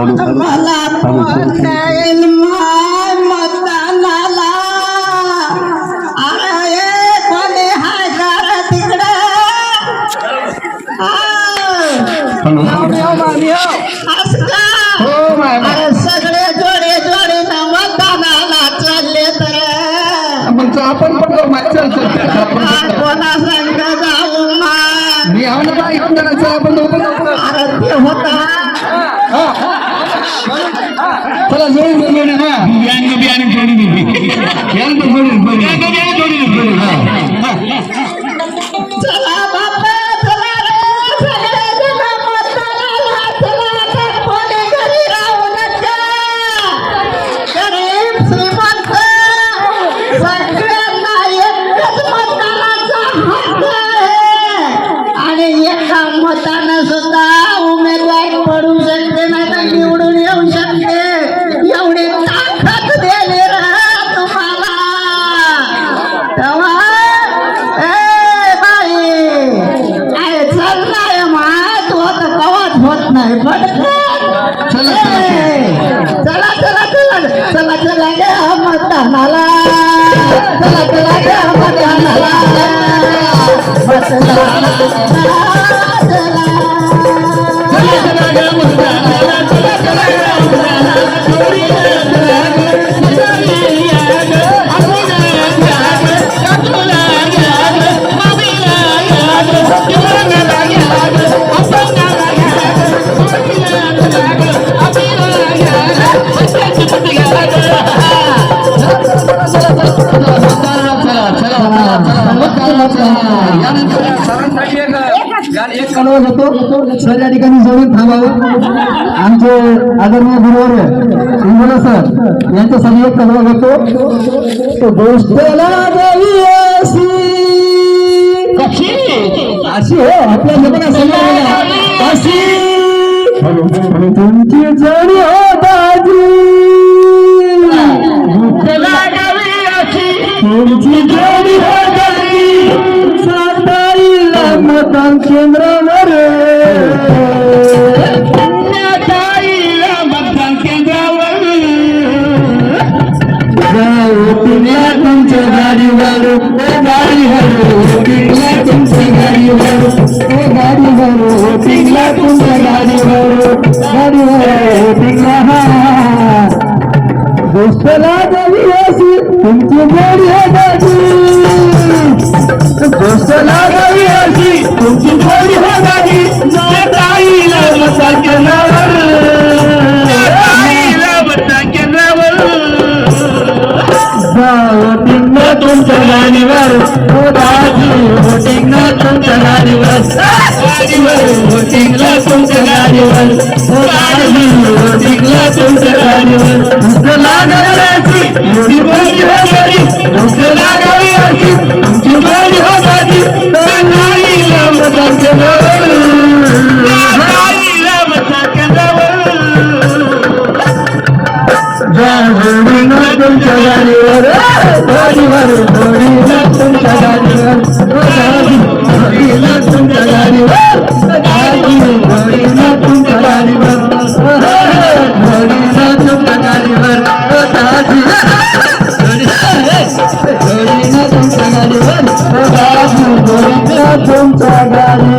मला येईल मतदानाला अरे कोणी हाय गार तिकडं सगळे जोडे जोडे ना मतदानाला चालले तर आपण पण जाऊ कोणा संग जाऊ मी आहो ना आपण अरे ते होता. चला जोडी ना. बियाणे बियाणे मतदानाला चला एक कळवत होतो सर या ठिकाणी जवळ थांबावं. आमचे आदरणीय गुरुवर इंगोला सर यांच्यासाठी एक गोष्टला देवी अशी. अशी हो आपल्या समजा अशी. तुमची जणी हो दाजी. मतदान केंद्रावर सातारीला मतदान केंद्रावर वोटिंगला तुमच्या गाडीवर ओ गाडीवर वोटिंगला तुमच्या गाडीवर ओ गाडीवर वोटिंगला तुमच्या गाडीवर गाडीवर वोटिंगला हा दोस्तला जावी अशी तुमची जोडी आहे दाजी दोस्तला जावी अशी तुमच्या गाडीवर हो दाजी वोटिंग न तुमच्या वोटिंग न तुमच्या गाडीवर. हो दाजी वोटिंग न तुमच्या गाडीवर. तुमचं गाडीवर घोडी तुमच्या गाडीवर तुमच्या गाडीवर तुमच्या गाडीवर